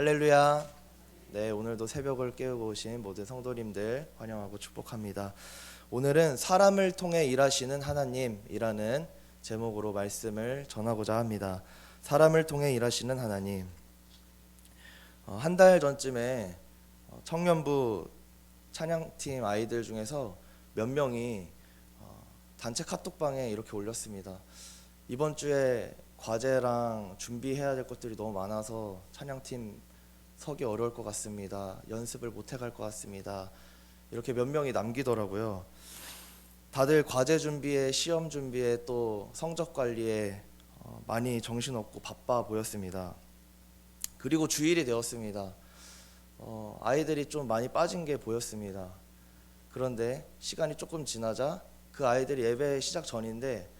할렐루야. 네, 오늘도 새벽을 깨우고 오신 모든 성도님들 환영하고 축복합니다. 오늘은 사람을 통해 일하시는 하나님이라는 제목으로 말씀을 전하고자 합니다. 사람을 통해 일하시는 하나님. 어, 한달 전쯤에 어, 청년부 찬양팀 아이들 중에서 몇 명이 어, 단체 카톡방에 이렇게 올렸습니다. 이번 주에 과제랑 준비해야 될 것들이 너무 많아서 찬양팀 서기 어려울 것 같습니다. 연습을 못 해갈 것 같습니다. 이렇게 몇 명이 남기더라고요. 다들 과제 준비에 시험 준비에 또 성적 관리에 어, 많이 정신없고 바빠 보였습니다. 그리고 주일이 되었습니다. 어, 아이들이 좀 많이 빠진 게 보였습니다. 그런데 시간이 조금 지나자 그 아이들이 예배 시작 전인데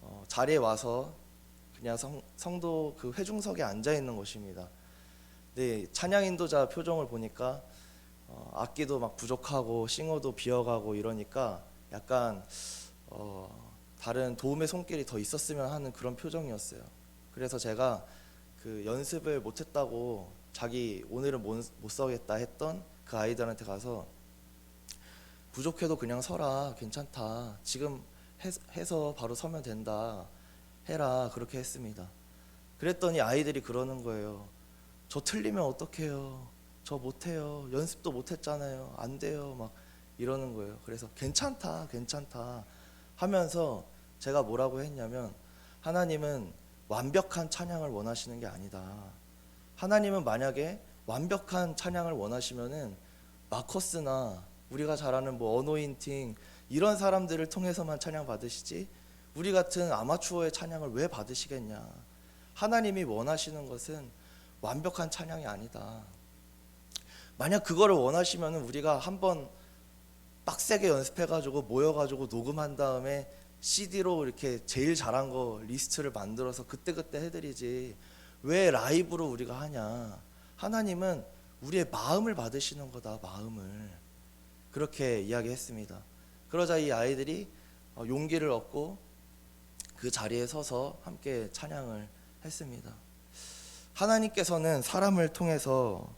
어, 자리에 와서 그냥 성, 성도 그 회중석에 앉아 있는 것입니다. 네, 찬양 인도자 표정을 보니까 어, 악기도 막 부족하고 싱어도 비어가고 이러니까 약간 어, 다른 도움의 손길이 더 있었으면 하는 그런 표정이었어요. 그래서 제가 그 연습을 못했다고 자기 오늘은 못, 못 서겠다 했던 그 아이들한테 가서 부족해도 그냥 서라 괜찮다 지금 해, 해서 바로 서면 된다 해라 그렇게 했습니다. 그랬더니 아이들이 그러는 거예요. 저 틀리면 어떡해요? 저 못해요. 연습도 못했잖아요. 안 돼요. 막 이러는 거예요. 그래서 괜찮다, 괜찮다 하면서 제가 뭐라고 했냐면 하나님은 완벽한 찬양을 원하시는 게 아니다. 하나님은 만약에 완벽한 찬양을 원하시면은 마커스나 우리가 잘 아는 뭐 어노인팅 이런 사람들을 통해서만 찬양 받으시지 우리 같은 아마추어의 찬양을 왜 받으시겠냐? 하나님이 원하시는 것은 완벽한 찬양이 아니다. 만약 그거를 원하시면 우리가 한번 빡세게 연습해가지고 모여가지고 녹음한 다음에 CD로 이렇게 제일 잘한 거 리스트를 만들어서 그때그때 해드리지. 왜 라이브로 우리가 하냐? 하나님은 우리의 마음을 받으시는 거다 마음을. 그렇게 이야기했습니다. 그러자 이 아이들이 어, 용기를 얻고 그 자리에 서서 함께 찬양을 했습니다 하나님께서는 사람을 통해서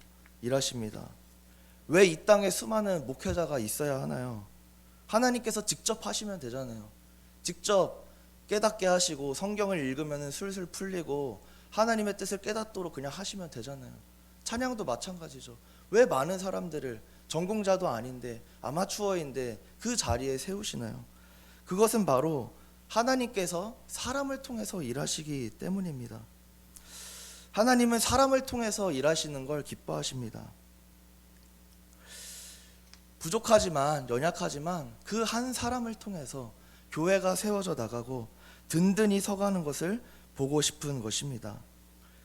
일하십니다. 왜 이 땅에 수많은 목회자가 있어야 하나요? 하나님께서 직접 하시면 되잖아요. 직접 깨닫게 하시고 성경을 읽으면 술술 풀리고 하나님의 뜻을 깨닫도록 그냥 하시면 되잖아요. 찬양도 마찬가지죠. 왜 많은 사람들을 전공자도 아닌데 아마추어인데 그 자리에 세우시나요? 그것은 바로 하나님께서 사람을 통해서 일하시기 때문입니다. 하나님은 사람을 통해서 일하시는 걸 기뻐하십니다. 부족하지만 연약하지만 그 한 사람을 통해서 교회가 세워져 나가고 든든히 서가는 것을 보고 싶은 것입니다.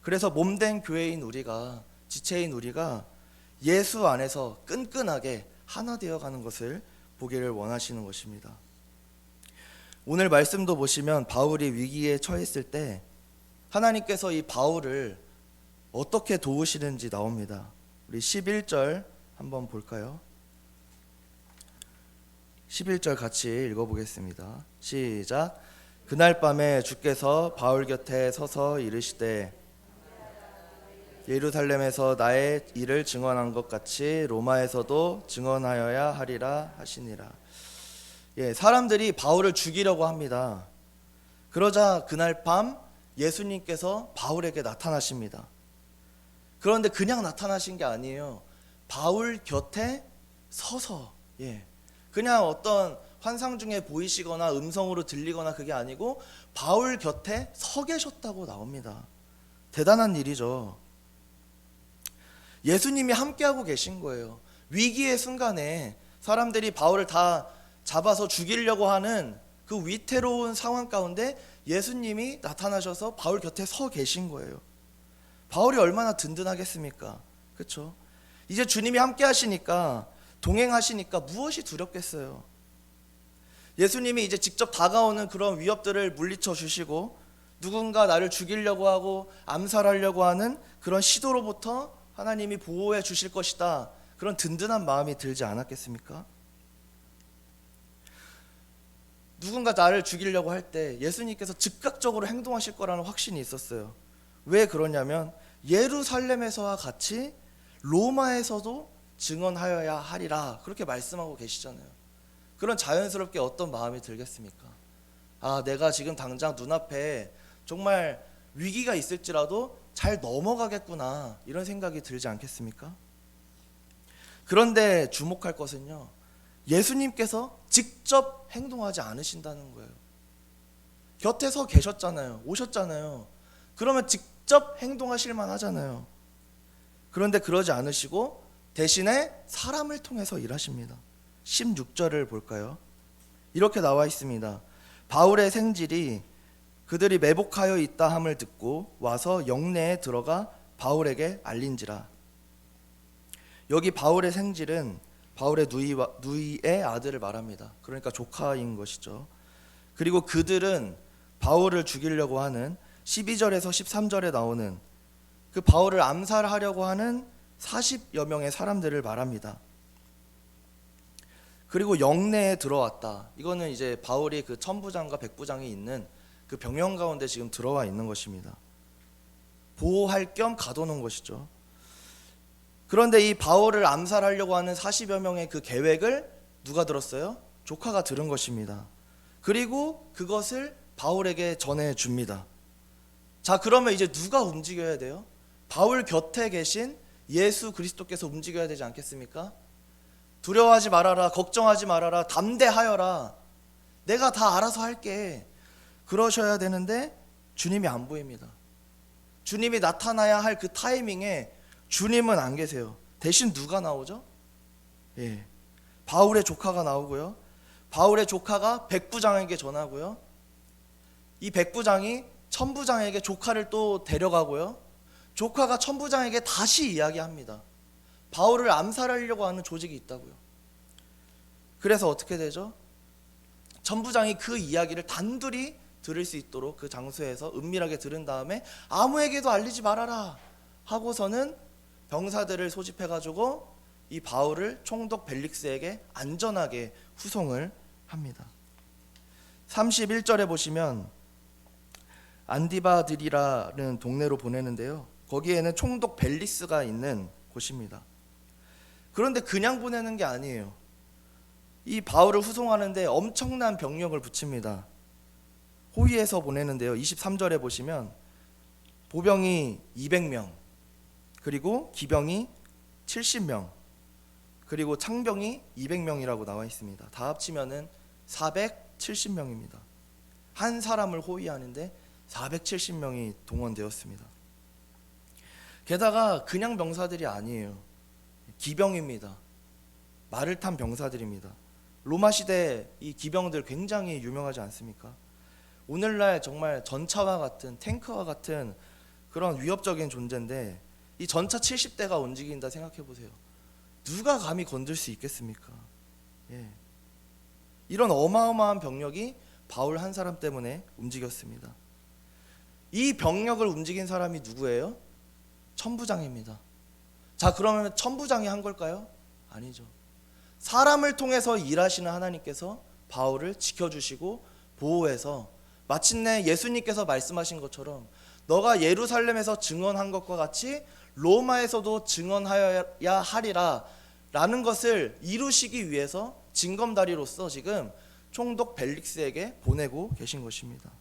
그래서 몸된 교회인 우리가 지체인 우리가 예수 안에서 끈끈하게 하나 되어 가는 것을 보기를 원하시는 것입니다. 오늘 말씀도 보시면 바울이 위기에 처했을 때 하나님께서 이 바울을 어떻게 도우시는지 나옵니다. 우리 11절 한번 볼까요? 11절 같이 읽어보겠습니다. 시작. 그날 밤에 주께서 바울 곁에 서서 이르시되 예루살렘에서 나의 일을 증언한 것 같이 로마에서도 증언하여야 하리라 하시니라. 예, 사람들이 바울을 죽이려고 합니다. 그러자 그날 밤 예수님께서 바울에게 나타나십니다. 그런데 그냥 나타나신 게 아니에요. 바울 곁에 서서 예. 그냥 어떤 환상 중에 보이시거나 음성으로 들리거나 그게 아니고 바울 곁에 서 계셨다고 나옵니다. 대단한 일이죠. 예수님이 함께하고 계신 거예요. 위기의 순간에 사람들이 바울을 다 잡아서 죽이려고 하는 그 위태로운 상황 가운데 예수님이 나타나셔서 바울 곁에 서 계신 거예요. 바울이 얼마나 든든하겠습니까? 그렇죠? 이제 주님이 함께 하시니까 동행하시니까 무엇이 두렵겠어요? 예수님이 이제 직접 다가오는 그런 위협들을 물리쳐 주시고 누군가 나를 죽이려고 하고 암살하려고 하는 그런 시도로부터 하나님이 보호해 주실 것이다. 그런 든든한 마음이 들지 않았겠습니까? 누군가 나를 죽이려고 할 때 예수님께서 즉각적으로 행동하실 거라는 확신이 있었어요. 왜 그러냐면 예루살렘에서와 같이 로마에서도 증언하여야 하리라 그렇게 말씀하고 계시잖아요. 그런 자연스럽게 어떤 마음이 들겠습니까? 아, 내가 지금 당장 눈앞에 정말 위기가 있을지라도 잘 넘어가겠구나 이런 생각이 들지 않겠습니까? 그런데 주목할 것은요. 예수님께서 직접 행동하지 않으신다는 거예요. 곁에 서 계셨잖아요. 오셨잖아요. 그러면 직접 행동하실 만 하잖아요. 그런데 그러지 않으시고 대신에 사람을 통해서 일하십니다. 16절을 볼까요? 이렇게 나와 있습니다. 바울의 생질이 그들이 매복하여 있다 함을 듣고 와서 영내에 들어가 바울에게 알린지라. 여기 바울의 생질은 바울의 누이와, 누이의 아들을 말합니다. 그러니까 조카인 것이죠. 그리고 그들은 바울을 죽이려고 하는 12절에서 13절에 나오는 그 바울을 암살하려고 하는 40여 명의 사람들을 말합니다. 그리고 영내에 들어왔다. 이거는 이제 바울이 그 천부장과 백부장이 있는 그 병영 가운데 지금 들어와 있는 것입니다. 보호할 겸 가둬놓은 것이죠. 그런데 이 바울을 암살하려고 하는 40여 명의 그 계획을 누가 들었어요? 조카가 들은 것입니다. 그리고 그것을 바울에게 전해 줍니다. 자, 그러면 이제 누가 움직여야 돼요? 바울 곁에 계신 예수 그리스도께서 움직여야 되지 않겠습니까? 두려워하지 말아라, 걱정하지 말아라, 담대하여라. 내가 다 알아서 할게. 그러셔야 되는데 주님이 안 보입니다. 주님이 나타나야 할 그 타이밍에 주님은 안 계세요. 대신 누가 나오죠? 예. 바울의 조카가 나오고요. 바울의 조카가 백부장에게 전하고요. 이 백부장이 천부장에게 조카를 또 데려가고요. 조카가 천부장에게 다시 이야기합니다. 바울을 암살하려고 하는 조직이 있다고요. 그래서 어떻게 되죠? 천부장이 그 이야기를 단둘이 들을 수 있도록 그 장소에서 은밀하게 들은 다음에 아무에게도 알리지 말아라 하고서는 병사들을 소집해 가지고 이 바울을 총독 벨릭스에게 안전하게 후송을 합니다. 31절에 보시면 안디바들이라는 동네로 보내는데요. 거기에는 총독 벨리스가 있는 곳입니다. 그런데 그냥 보내는 게 아니에요. 이 바울을 후송하는데 엄청난 병력을 붙입니다. 호위에서 보내는데요. 23절에 보시면 보병이 200명, 그리고 기병이 70명, 그리고 창병이 200명이라고 나와 있습니다. 다 합치면은 470명입니다. 한 사람을 호위하는데 470명이 동원되었습니다. 게다가 그냥 병사들이 아니에요. 기병입니다. 말을 탄 병사들입니다. 로마 시대 이 기병들 굉장히 유명하지 않습니까? 오늘날 정말 전차와 같은 탱크와 같은 그런 위협적인 존재인데 이 전차 70대가 움직인다 생각해 보세요. 누가 감히 건들 수 있겠습니까? 예. 이런 어마어마한 병력이 바울 한 사람 때문에 움직였습니다. 이 병력을 움직인 사람이 누구예요? 천부장입니다. 자, 그러면 천부장이 한 걸까요? 아니죠. 사람을 통해서 일하시는 하나님께서 바울을 지켜주시고 보호해서 마침내 예수님께서 말씀하신 것처럼 너가 예루살렘에서 증언한 것과 같이 로마에서도 증언하여야 하리라 라는 것을 이루시기 위해서 징검다리로서 지금 총독 벨릭스에게 보내고 계신 것입니다.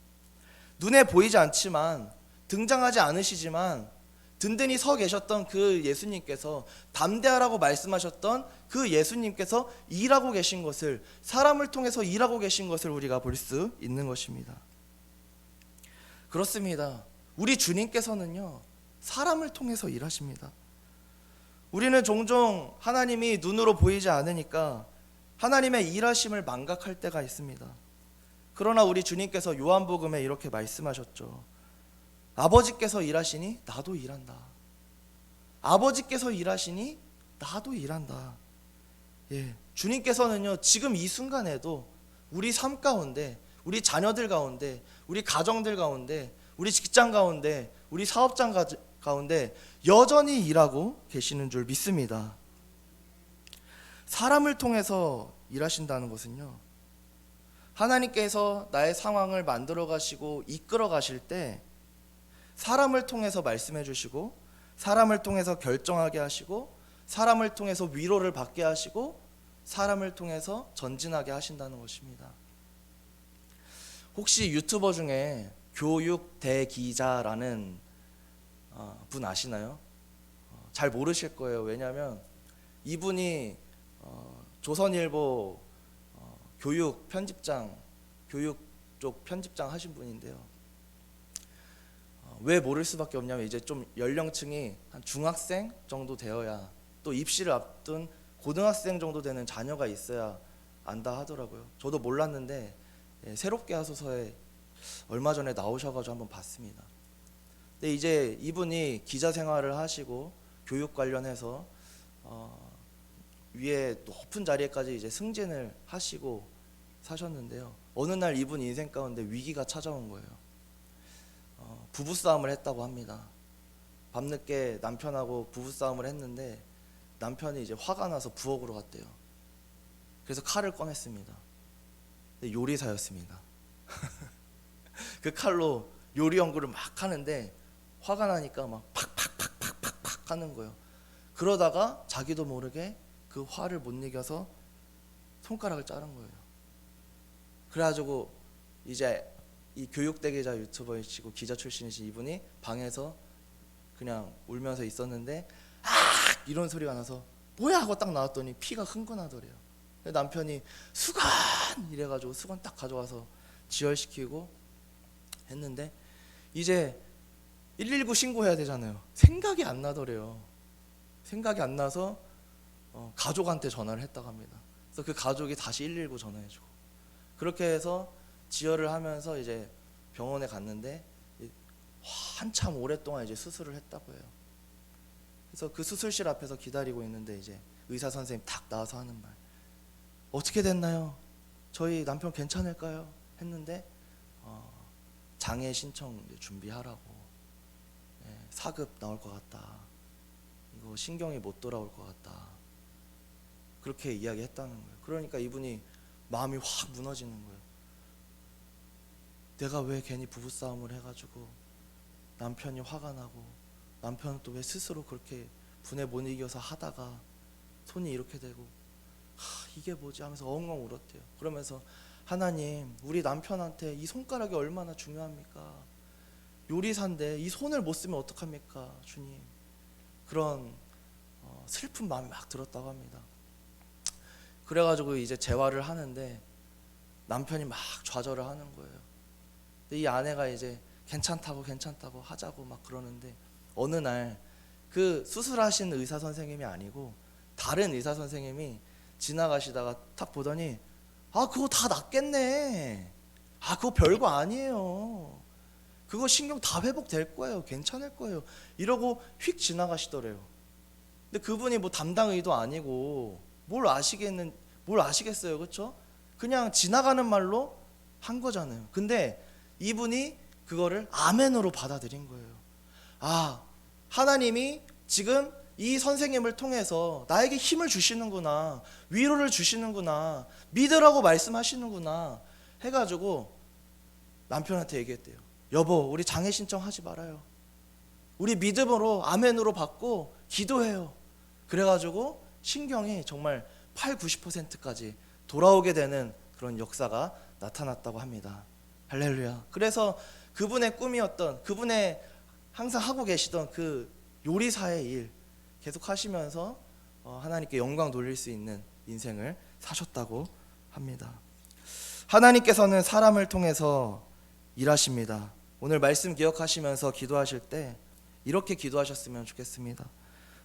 눈에 보이지 않지만 등장하지 않으시지만 든든히 서 계셨던 그 예수님께서 담대하라고 말씀하셨던 그 예수님께서 일하고 계신 것을 사람을 통해서 일하고 계신 것을 우리가 볼 수 있는 것입니다. 그렇습니다. 우리 주님께서는요, 사람을 통해서 일하십니다. 우리는 종종 하나님이 눈으로 보이지 않으니까 하나님의 일하심을 망각할 때가 있습니다. 그러나 우리 주님께서 요한복음에 이렇게 말씀하셨죠. 아버지께서 일하시니 나도 일한다. 아버지께서 일하시니 나도 일한다. 예. 주님께서는요, 지금 이 순간에도 우리 삶 가운데, 우리 자녀들 가운데, 우리 가정들 가운데, 우리 직장 가운데, 우리 사업장 가- 가운데 여전히 일하고 계시는 줄 믿습니다. 사람을 통해서 일하신다는 것은요. 하나님께서 나의 상황을 만들어 가시고 이끌어 가실 때 사람을 통해서 말씀해 주시고 사람을 통해서 결정하게 하시고 사람을 통해서 위로를 받게 하시고 사람을 통해서 전진하게 하신다는 것입니다. 혹시 유튜버 중에 교육 대기자라는 어, 분 아시나요? 어, 잘 모르실 거예요. 왜냐하면 이분이 어, 조선일보 어, 교육 편집장, 교육 쪽 편집장 하신 분인데요. 어, 왜 모를 수밖에 없냐면 이제 좀 연령층이 한 중학생 정도 되어야 또 입시를 앞둔 고등학생 정도 되는 자녀가 있어야 안다 하더라고요. 저도 몰랐는데 예, 새롭게 하소서에 얼마 전에 나오셔가지고 한번 봤습니다. 근데 이제 이분이 기자 생활을 하시고 교육 관련해서 어, 위에 높은 자리에까지 이제 승진을 하시고 사셨는데요. 어느 날 이분 인생 가운데 위기가 찾아온 거예요. 어, 부부 싸움을 했다고 합니다. 밤늦게 남편하고 부부 싸움을 했는데 남편이 이제 화가 나서 부엌으로 갔대요. 그래서 칼을 꺼냈습니다. 근데 요리사였습니다. 그 칼로 요리 연구를 막 하는데 화가 나니까 막 팍팍팍팍팍팍 하는 거예요. 그러다가 자기도 모르게 그 화를 못 이겨서 손가락을 자른 거예요. 그래가지고 이제 이 교육대기자 유튜버이시고 기자 출신이신 이분이 방에서 그냥 울면서 있었는데 아 이런 소리가 나서 뭐야 하고 딱 나왔더니 피가 흥건하더래요. 남편이 수건 이래가지고 수건 딱 가져와서 지혈시키고 했는데 이제 119 신고해야 되잖아요. 생각이 안 나더래요. 생각이 안 나서 어, 가족한테 전화를 했다고 합니다. 그래서 그 가족이 다시 119 전화해주고 그렇게 해서 지혈을 하면서 이제 병원에 갔는데 이- 한참 오랫동안 이제 수술을 했다고 해요. 그래서 그 수술실 앞에서 기다리고 있는데 이제 의사 선생님 탁 나와서 하는 말 어떻게 됐나요? 저희 남편 괜찮을까요? 했는데 어, 장애 신청 준비하라고 예, 사급 나올 것 같다. 이거 신경이 못 돌아올 것 같다. 그렇게 이야기했다는 거예요. 그러니까 이분이 마음이 확 무너지는 거예요. 내가 왜 괜히 부부 싸움을 해가지고 남편이 화가 나고 남편은 또 왜 스스로 그렇게 분에 못 이겨서 하다가 손이 이렇게 되고 하, 이게 뭐지 하면서 엉엉 울었대요. 그러면서 하나님 우리 남편한테 이 손가락이 얼마나 중요합니까? 요리사인데 이 손을 못 쓰면 어떡합니까 주님? 그런 어, 슬픈 마음이 막 들었다고 합니다. 그래가지고 이제 재활을 하는데 남편이 막 좌절을 하는 거예요. 근데 이 아내가 이제 괜찮다고 괜찮다고 하자고 막 그러는데 어느 날 그 수술하신 의사 선생님이 아니고 다른 의사 선생님이 지나가시다가 탁 보더니 아 그거 다 낫겠네. 아 그거 별거 아니에요. 그거 신경 다 회복될 거예요. 괜찮을 거예요. 이러고 휙 지나가시더래요. 근데 그분이 뭐 담당 의도 아니고 뭘 아시겠는 뭘 아시겠어요. 그렇죠? 그냥 지나가는 말로 한 거잖아요. 근데 이분이 그거를 아멘으로 받아들인 거예요. 아, 하나님이 지금 이 선생님을 통해서 나에게 힘을 주시는구나. 위로를 주시는구나. 믿으라고 말씀하시는구나. 해가지고 남편한테 얘기했대요. 여보, 우리 장애 신청하지 말아요. 우리 믿음으로 아멘으로 받고 기도해요. 그래가지고 신경이 정말 8, 90%까지 돌아오게 되는 그런 역사가 나타났다고 합니다. 할렐루야. 그래서 그분의 꿈이었던 그분의 항상 하고 계시던 그 요리사의 일 계속 하시면서 어, 하나님께 영광 돌릴 수 있는 인생을 사셨다고 합니다. 하나님께서는 사람을 통해서 일하십니다. 오늘 말씀 기억하시면서 기도하실 때 이렇게 기도하셨으면 좋겠습니다.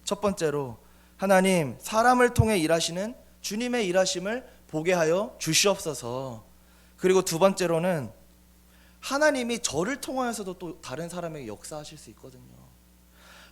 첫 번째로 하나님 사람을 통해 일하시는 주님의 일하심을 보게 하여 주시옵소서. 그리고 두 번째로는 하나님이 저를 통하여서도 또 다른 사람에게 역사하실 수 있거든요.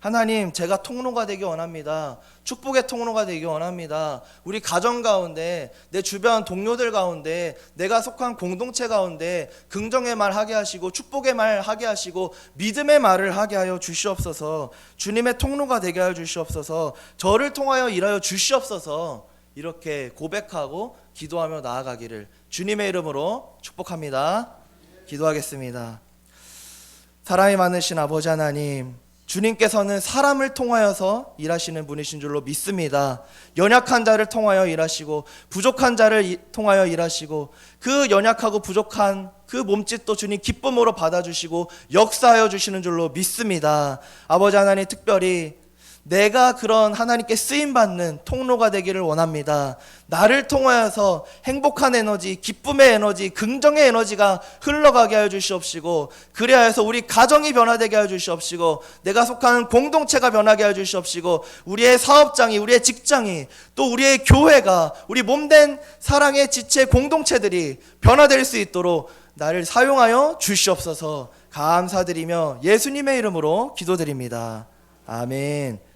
하나님, 제가 통로가 되기 원합니다. 축복의 통로가 되기 원합니다. 우리 가정 가운데, 내 주변 동료들 가운데, 내가 속한 공동체 가운데 긍정의 말 하게 하시고 축복의 말 하게 하시고 믿음의 말을 하게 하여 주시옵소서. 주님의 통로가 되게 하여 주시옵소서. 저를 통하여 일하여 주시옵소서. 이렇게 고백하고 기도하며 나아가기를 주님의 이름으로 축복합니다. 기도하겠습니다. 사랑이 많으신 아버지 하나님, 주님께서는 사람을 통하여서 일하시는 분이신 줄로 믿습니다. 연약한 자를 통하여 일하시고 부족한 자를 이- 통하여 일하시고 그 연약하고 부족한 그 몸짓도 주님 기쁨으로 받아주시고 역사하여 주시는 줄로 믿습니다. 아버지 하나님 특별히 내가 그런 하나님께 쓰임 받는 통로가 되기를 원합니다. 나를 통하여서 행복한 에너지, 기쁨의 에너지, 긍정의 에너지가 흘러가게 하여 주시옵시고 그래야 해서 우리 가정이 변화되게 하여 주시옵시고 내가 속하는 공동체가 변하게 하여 주시옵시고 우리의 사업장이 우리의 직장이 또 우리의 교회가 우리 몸된 사랑의 지체 공동체들이 변화될 수 있도록 나를 사용하여 주시옵소서 감사드리며 예수님의 이름으로 기도드립니다. 아멘.